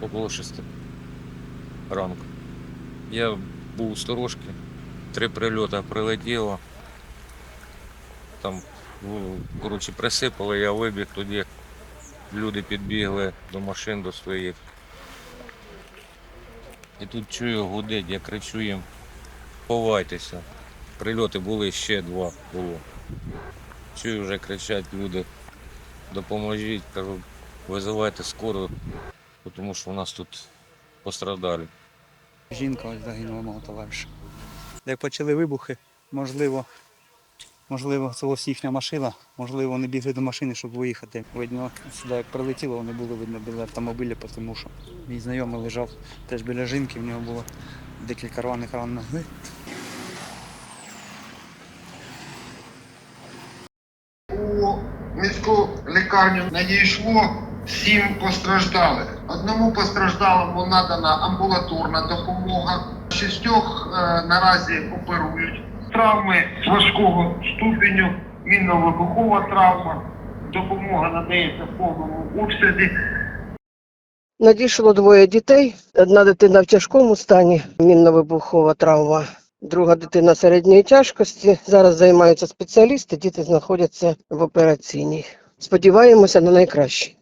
Около шести ранку. Я був у сторожці, три прильоти прилетіло. Там, коротше, присипали, я вибіг тоді. Люди підбігли до машин до своїх. І тут чую гудить, я кричу їм, ховайтеся. Прильоти були ще два було. Чую, вже кричать люди, допоможіть, кажу, визивайте скору, тому що у нас тут пострадали. Жінка ось загинула мого товариша. Як почали вибухи, можливо, можливо, це ось їхня машина, можливо, вони бігли до машини, щоб виїхати. Видно, сюди як прилетіло, вони були видно біля автомобіля, тому що мій знайомий лежав теж біля жінки, в нього було декілька рваних ран ноги. Міську лікарню надійшло сім постраждалих. Одному постраждалому надана амбулаторна допомога. Шістьох е, наразі оперують. Травми важкого ступеню, мінно-вибухова травма. Допомога надається в повному обсязі. Надійшло двоє дітей. Одна дитина в тяжкому стані, мінно-вибухова травма. Друга дитина середньої тяжкості. Зараз займаються спеціалісти, діти знаходяться в операційній. Сподіваємося на найкраще.